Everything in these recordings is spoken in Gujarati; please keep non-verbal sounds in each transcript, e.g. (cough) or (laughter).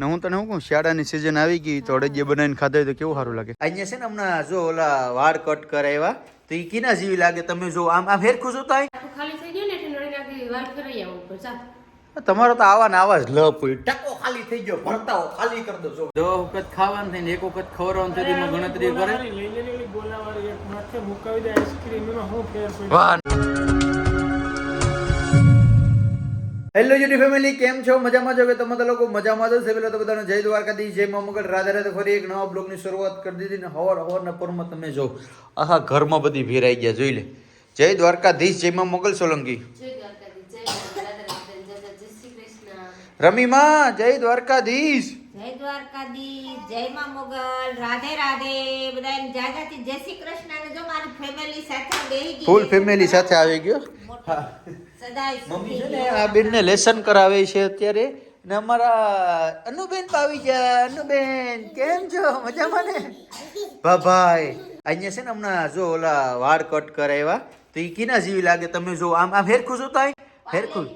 ને હું તને શું કહું શિયાળાની સિઝન આવી ગઈ તો અડદિયા બનાવીને ખાધા હોય તો કેવું સારું લાગે? અહીંયા છે ને હમણાં જો ઓલા વાળ કટ કરાવ્યા તો એ કીના જેવી લાગે? તમે જો આમ આમ હેરખું શું થાય આખું ખાલી થઈ ગયું ને એટલે નળી નાખી વાર કરી આવું ઉપર તમારો તો આવા ને આવા જ લપ હોય. ટકો ખાલી થઈ ગયો ભરતાઓ ખાલી કરી દો જો. વખત ખાવાનું થઈને એક વખત ખવડાવવાનું થયું એમાં ગણતરી કરે. લઈ હેલો યુની ફેમિલી કેમ છો? મજામાં છો કે તમે તો લોકો મજામાં છો પેલા તો બધાને જય દ્વારકાધીશ જય મા મંગળ. રાધે રાધે ફરી એક નવા બ્લોગની શરૂઆત કરી દીધી ને હવાર હવારના પરમાં તમે જો. આખા ઘરમાં બધી ભેરાઈ ગયા જોઈ લે. જય દ્વારકાધીશ જય મંગલ સોલંકી. રમીમાં જય દ્વારકાધીશ. જય દ્વારકાધીશ જય માં મોગલ રાધે રાધે. બધાને જાજાથી જય શ્રી કૃષ્ણ. ને જો મારી ફેમિલી સાથે બેહી ગઈ ફૂલ ફેમિલી સાથે આવી ગયો? મમ્મી છે ને આ બેનને લેસન કરાવે છે અત્યારે ને અમારા અનુબેન આવી ગયા અનુબેન કેમ છો? મજામાં ને? ભાભાઈ અહીંયા છે ને હમણાં જો ઓલા વાળ કટ કરાવ્યા તો એ કીના જેવી લાગે તમે જો? આમ આમ હેરખું શું થાય હેરખું?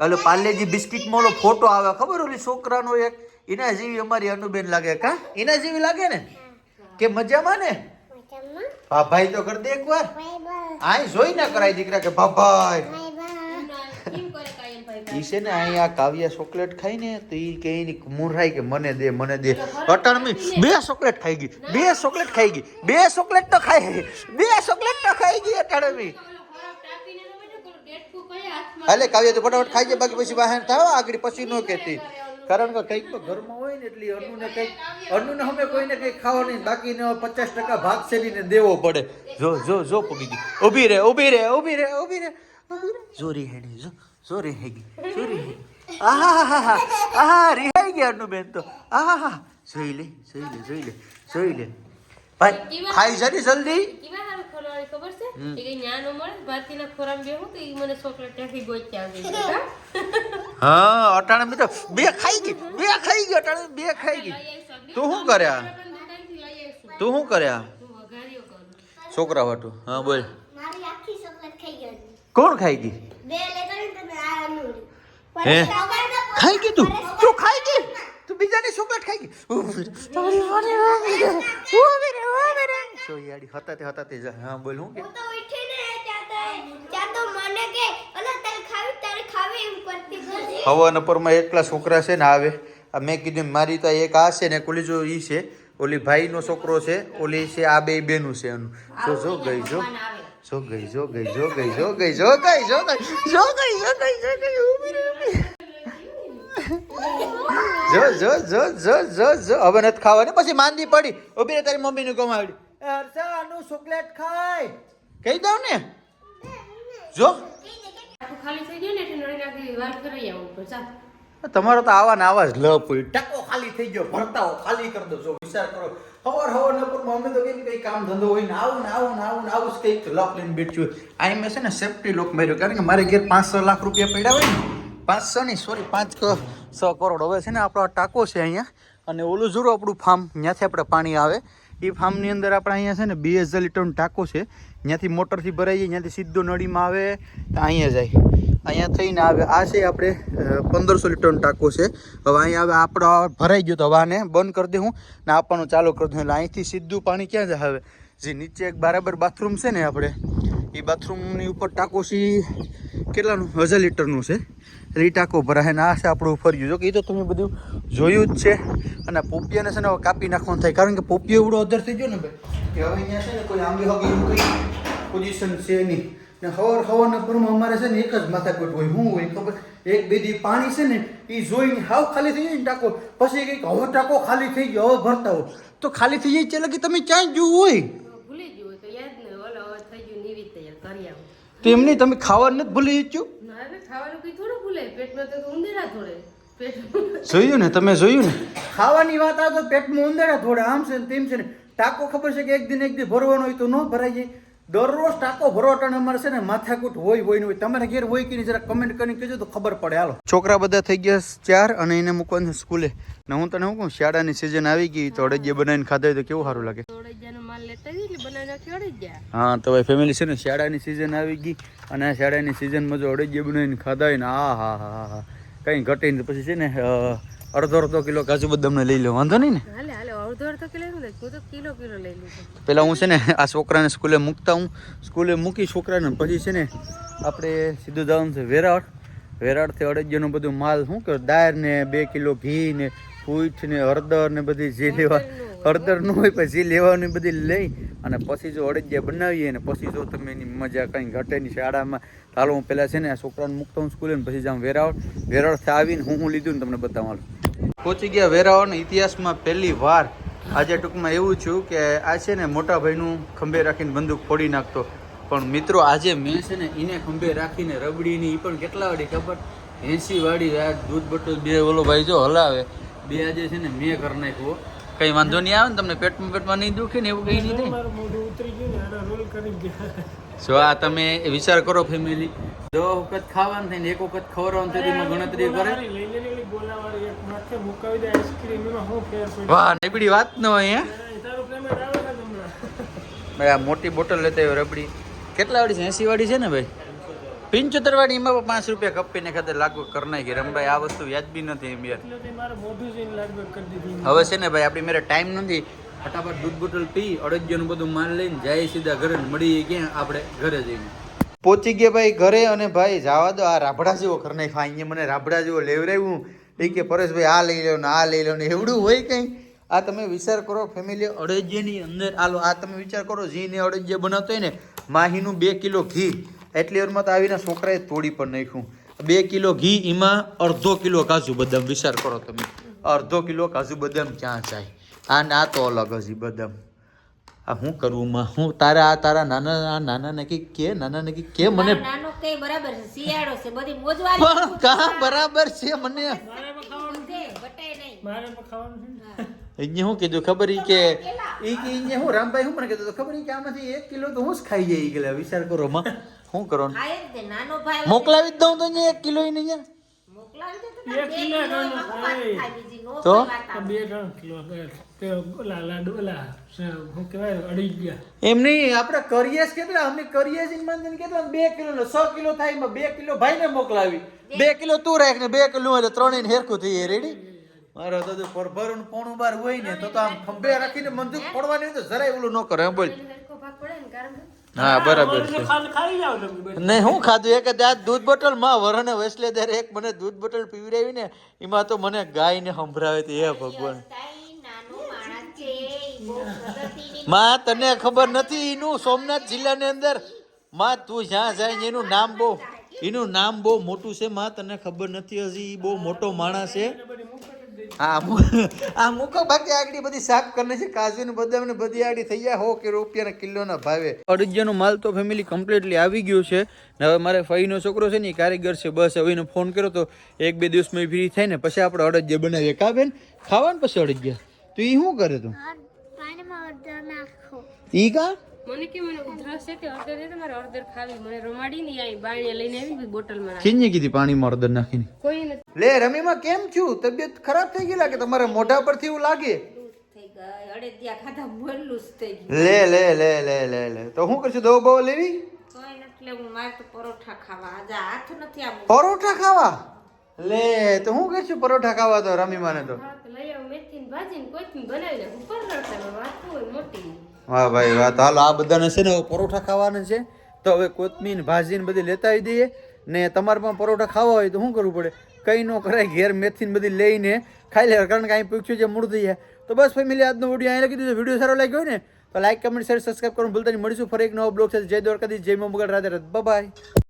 હલો પાર્લેજી બિસ્કિટમાં ઓલો ફોટો આવે. ખબર ઓલી છોકરાનો એક? એના જેવી અમારી અનુબેન લાગે. કા? એના જેવી લાગે ને? કે મજામાં ને? ભાભાઈ તો કર દે એકવાર. આય જોઈ ના કરાય દીકરા કે ભાભાઈ છે ને અહીંયા કાવ્યા ચોકલેટ ખાઈ ને તો કે મને દે મને દે. અટાણમી બે ચોકલેટ ખાઈ ગઈ, બે ચોકલેટ ખાઈ ગઈ, બે ચોકલેટ તો ખાઈ બે ચોકલેટ તો ખાઈ ગઈ અટાણમી હાલે કાવ્યા તો ફટાફટ ખાઈ જાય બાકી પછી બહાર થાવ, આગળ પછી ન કહેતી. કારણ કે કંઈક તો ઘરમાં હોય ને એટલે અન્નુને કંઈક અન્નુને અમે કોઈને કંઈક ખાવાની બાકીને પચાસ ટકા ભાગ શેરીને દેવો પડે. જો જો જો પગી ગઈ. ઊભી રે ઊભી રે ઊભી રે ઊભી રે ચોરી જોરી હેડી જો જોરી હેગી જોરી હેગી આહા આહા રિહાઈ ગયા અન્નુબેન તો. આહા જોઈ લે જોઈ લે જોઈ લે જોઈ લે. ભાઈ ખાઈ જરી જલ્દી. ખોલવાની ખબર બે હું એ મને ચોકલેટ (laughs) હા અટાણે મિત્રો બે ખાઈ ગઈ બે ખાઈ ગઈ અટાણે બે ખાઈ ગઈ. તું શું કર્યા? તું શું કર્યા? છોકરા વાટું. હા બોલ. કોણ ખાઈ ગઈ? હે? ખાઈ ગઈ તું? તું ખાઈ ગઈ? બીજાની ચોકલેટ ખાઈ ગઈ. તારી વારી ઊભી રે. ઊભી રે, ઊભી રે. જો યાડી હતાતે હતાતે હા બોલ હું કે તો ઉઠીને ત્યાં તો મને કે અલા તારે ખાવી તારે ખાવી એમ કરતી હતી હવાના પરમાં એકલા છોકરા છે ને આવે આ મેં કીધું મારી તો એક આ છે ને ઓલી જો ઈ છે ઓલી ભાઈનો છોકરો છે ઓલી છે આ બે બેનું છે એનું જો જો ગઈ જો જો ગઈ જો ગઈ જો ગઈ જો ગઈ જો ગઈ જો ગઈ જો ગઈ જો ગઈ જો ગઈ. જો જો જો જો જો જો. હવે નથી ખાવાની પછી માંદી પડી. ઊભી તારી મમ્મીને કમાવડી અરસાનું ચોકલેટ ખાય. કહી દઉં ને? જો. આખું ખાલી થઈ ગયું ને એટલે નળી નાખી વાર કરી આવું ઉપર ચાલ તમારો તો આવા ને આવા જ લપ હોય. ટકો ખાલી થઈ ગયો ભરતાઓ ખાલી કરી દો જો વિચાર કરો. હવર હવાર ન પર અમે તો કઈ કઈ કામ ધંધો હોય ને આવું ને આવું ને આવું ને આવું જ કંઈક લોક લઈને બેઠ્યું આઈ અહીં મેં છે ને સેફટી લોક માર્યો કારણ કે મારે ઘેર પાંચસો લાખ રૂપિયા પડ્યા હોય ને પાંચસો ની સોરી પાંચ ક- કરોડ. હવે છે ને આપણો ટાંકો છે અહીંયા, અને ઓલું જુરો આપણું ફાર્મ ત્યાંથી આપણે પાણી આવે. એ ફાર્મની અંદર આપણે અહીંયા છે ને બે હજાર લીટરનો ટાંકો છે. ત્યાંથી મોટરથી ભરાઈ જાય, ત્યાંથી સીધો નળીમાં આવે અહીંયા જાય. અહીંયા થઈને આવે. આ છે આપણે પંદરસો લીટરનો ટાંકો છે. હવે અહીંયા આવે, આપણો ભરાઈ ગયો તો હવે આને બંધ કરી દઉં ને આપવાનું ચાલુ કરી દઉં. એટલે અહીંથી સીધું પાણી ક્યાં જાય હવે જે નીચે એક બરાબર બાથરૂમ છે ને આપણે એ બાથરૂમની ઉપર ટાંકો છે કેટલાનું? હજાર લીટરનું છે. એટલે એ ટાંકો ભરાય. અને આ છે આપણું ફર્યું. જો કે એ તો તમે બધું જોયું જ છે. અને પોપિયાને છે ને હવે કાપી નાખવાનું થાય. કારણ કે પોપિયો એવડો અધર થઈ ગયો ને ભાઈ, કે હવે અહીંયા છે ને કોઈ આંબી હગી કંઈ પોઝિશન છે નહીં. ને હવર હવાના પરમાં અમારે છે ને એક જ માથાકૂટ હોય. શું હોય, ખબર? એક, બે દી પાણી છે ને એ જોઈને હાવ ખાલી થઈ જાય ને ટાંકો. પછી કંઈક હવે ટાંકો ખાલી થઈ ગયો. હવે ભરતા હો તો ખાલી થઈ જાય એટલે કે તમે ક્યાંય જોવું હોય તો ભૂલી ગયું હોય તો યાદ ને ઓલો હવે થઈ ગયું નિવિત તૈયાર કરી આવું તો એમ નહીં તમે ખાવાનું નથી ભૂલી જચ્યું ના હવે ખાવાનું કઈ થોડું ભૂલે પેટમાં તો ઉંદેરા થોડે. પેટ જોયું ને તમે જોયું ને? ખાવાની વાત આવે તો પેટમાં ઉંદરા થોડા આમ છે ને તેમ છે ને. ટાંકો ખબર છે કે એક દિન એક દિન ભરવાનો હોય તો ન ભરાઈ જાય. દરરોજ ટાકો ભરો ટાણે અમારે છે ને માથાકૂટ હોય હોય ને હોય. તમારે ઘેર હોય કે નહીં જરા કમેન્ટ કરીને કહેજો તો ખબર પડે. હાલો. છોકરા બધા થઈ ગયા ચાર અને એને મૂકવાનું સ્કૂલે. ને હું તને શું કહું શિયાળાની સિઝન આવી ગઈ તો અડદિયા બનાવીને ખાધા હોય તો કેવું સારું લાગે? હા તો ભાઈ ફેમિલી છે ને શિયાળાની સિઝન આવી ગઈ અને આ શિયાળાની સિઝનમાં જો અડદિયા બનાવીને ખાધા હોય ને આ હા હા હા હા. કંઈ ઘટીને પછી છે ને અ, અડધો અડધો કિલો કાજુ બદામને લઈ લો. વાંધો નહીં ને? અડધો કિલો હું તો કિલો કિલો લઈ લીધું. પેલા હું છે ને આ છોકરાને સ્કૂલે મૂકતા હું. સ્કૂલે મૂકી છોકરાને પછી છે ને આપણે સીધું જવાનું છે વેરાળ. વેરાળથી અડદિયાનું બધું માલ શું કે દાળ ને બે કિલો ઘી ને ફૂટ ને હળદર ને બધી જે લેવા હળદર ન હોય પછી જે લેવાની બધી લઈ અને પછી જો અડદિયા બનાવીએ ને પછી જો તમે એની મજા કંઈ ઘટે નહીં શાળામાં. હાલો હું પહેલાં છે ને આ છોકરાને મૂકતો હું સ્કૂલે ને પછી જાઉં વેરાવળ વેરાવળથી આવીને હું હું લીધું ને તમને બતાવવાનું. પહોંચી ગયા વેરાવળના ઇતિહાસમાં પહેલી વાર આજે ટૂંકમાં એવું છું કે આ છે ને મોટા ભાઈનું ખંભે રાખીને બંદૂક ફોડી નાખતો. પણ મિત્રો આજે મેં છે ને એને ખંભે રાખીને રબડીની એ પણ કેટલા વાળી ખબર? એંસી વાળી રાત દૂધ બોટલ બે ઓલો ભાઈ જો હલાવે. બે આજે છે ને મેં કરી નાખ્યો કઈ વાંધો નહીં આવે ને તમને પેટમાં પેટમાં નહીં દુખે ને એવું કઈ નહીં જો આ તમે વિચાર કરો ફેમિલી દો વખત ખાવાનું થાય ને એક વખત ખવડાવવાનું એમાં ગણતરી કરે. વાહ નીકળી વાત ન હોય ભાઈ આ મોટી બોટલ લેતા આવ્યો રબડી. કેટલા વાળી છે? એસી વાળી છે ને ભાઈ? પિંચોતેર વાળી એમાં પણ પાંચ રૂપિયા કપીને ખાતે લાગુ કરી નાખી. રમભાઈ આ વસ્તુ વ્યાજબી નથી એમ યાર. હવે છે ને ભાઈ આપણી મેરે ટાઈમ નથી. ફટાફટ દૂધ બોટલ પી અડદિયાનું બધું માલ લઈને જાય સીધા ઘરે મળીએ ક્યાં? આપણે ઘરે જઈને. પહોંચી ગયા ભાઈ ઘરે અને ભાઈ જવા દો, આ રાબડા જેવો ઘર નાખ્યો. અહીંયા મને રાબડા જેવો લેવરાવ્યું એ કે, પરેશભાઈ, આ લઈ લો ને આ લઈ લો ને. એવડું હોય કંઈ? આ તમે વિચાર કરો ફેમિલી અડદિયાની અંદર આલો આ તમે વિચાર કરો, જીને અડજિયા બનાવતો હોય ને, માહીનું બે કિલો ઘી. એટલી વારમાં તો આવીને છોકરાએ તોડી પણ નાખ્યું. બે કિલો ઘી, એમાં અડધો કિલો કાજુ બદામ. વિચાર કરો તમે, અડધો કિલો કાજુ બદામ ક્યાં જાય? આ ના તો અલગ હજી બદામ. આ શું કરવું માં હું તારા આ તારા નાના આ નાના નક્કી કે નાના નક્કી કે મને નાનો કે બરાબર છે શિયાળો છે બધી મોજવારી પણ કા બરાબર છે મને? મારે ખાવાનું છે બટે નહીં. મારે ખાવાનું છે ને. અહીંયા શું કીધું ખબર ઈ કે ઈ કે અહીંયા હું રામભાઈ હું મને કીધું તો ખબર ઈ કે આમાંથી એક કિલો તો હું જ ખાઈ જઈ ગયેલા વિચાર કરો માં. શું કરો? ખાય ને નાનો ભાઈ મોકલાવી જ દઉં તો અહીંયા એક કિલો અહીંયા મોકલાવી તો એક બે કિલો કિલો નાનો એમાં નો નહીં આપણે કરીએ કેટલા? અમે કરીએ કેટલા? બે કિલો નો સો કિલો થાય એમાં બે કિલો ભાઈને મોકલાવી. બે કિલો તું રાખ ને બે કિલો એટલે ત્રણેય હેરખું થઈ રેડી મારો તો પરભરું પોણું બાર હોય ને તો તો આમ ખંભે રાખીને મંજૂર ફોડવાની હોય તો જરાય ઓલું ન કરે એમ બોલ. હરખો ભાગ પડે ને કારણ હા બરાબર છે. નહીં હું ખાધું? એક આ દૂધ બોટલમાં વરણે વેસલે ત્યારે એક મને દૂધ બોટલ પીવડાવી ને એમાં તો મને ગાય ને સંભળાવે તો એ ભગવાન. માં તને ખબર નથી એનું સોમનાથ જિલ્લાની અંદર? માં તું જ્યાં જાય એનું નામ બહુ એનું નામ બહુ મોટું છે માં તને ખબર નથી હજી? એ બહુ મોટો માણસ છે. હા આ મૂકો બાકી આગળ બધી સાફ કરીને છે કાજુ ને બદામ ને બધી આગળ થઈ ગયા. હો કે રૂપિયાના કિલોના ભાવે. અડજિયાનો માલ તો ફેમિલી કમ્પ્લીટલી આવી ગયો છે. ને હવે મારે ફઈનો છોકરો છે ને એ કારીગર છે. બસ હવે એનો ફોન કર્યો તો એક બે દિવસમાં ફ્રી થાય ને. પછી આપણે અડજિયા બનાવીએ. કા બેન? ખાવાનું પછી અડજિયા તો એ શું કરે તું? પાણીમાં અડધો નાખો. ઈ કા? મને કે મને ઉધરસ છે તે હળદર છે તમારે હળદર ખાવી. મને રમાડી ની આવી બાણીએ લઈને આવી બોટલમાં. ખીഞ്ഞી કીધી પાણીમાં નાખી નાખીને? કોઈ નથી. લે રમીમાં કેમ છું? તબિયત ખરાબ થઈ ગઈ લાગે? તમારા મોઢા પરથી એવું લાગે? થઈ ગઈ. ખાધા મોરલું થઈ ગયું. લે લે લે લે લે લે. તો શું કરશું? દવા બવા લેવી? કોઈ મારે પરોઠા ખાવા. આજે હાથ નથી આવું પરોઠા ખાવા? લે તો હું કે છું પરોઠા ખાવા તો રમીમાને તો? તો લઈ આવું મેથી ભાજી ને બનાવી લે ઉપર રડતા વાત હોય મોટી. વાહ ભાઈ વાહ તો હાલો, આ બધાને છે ને પરોઠા ખાવાના છે. તો હવે કોથમીર ભાજી ને બધી લેતા આવી દઈએ ને તમારે પણ પરોઠા ખાવા હોય તો શું કરવું પડે? કઈ ન કરાય, ઘેર મેથી ને બધી લઈને ખાઈ લેવા કારણ કે અહીં પૂછ્યું છે, મૂળ થઈ તો બસ ફેમિલી, આજનો વીડિયો અહીં લખી દીધો. વીડિયો સારો લાગ્યો હોય ને, તો લાઈક, કમેન્ટ, શેર, સબસ્ક્રાઈબ કરવાનું ભૂલતા નહીં. મળીશું ફરી એક નવો બ્લોગ સાથે. જય દ્વારકાથી જય મોગલ રાધે રથ બાય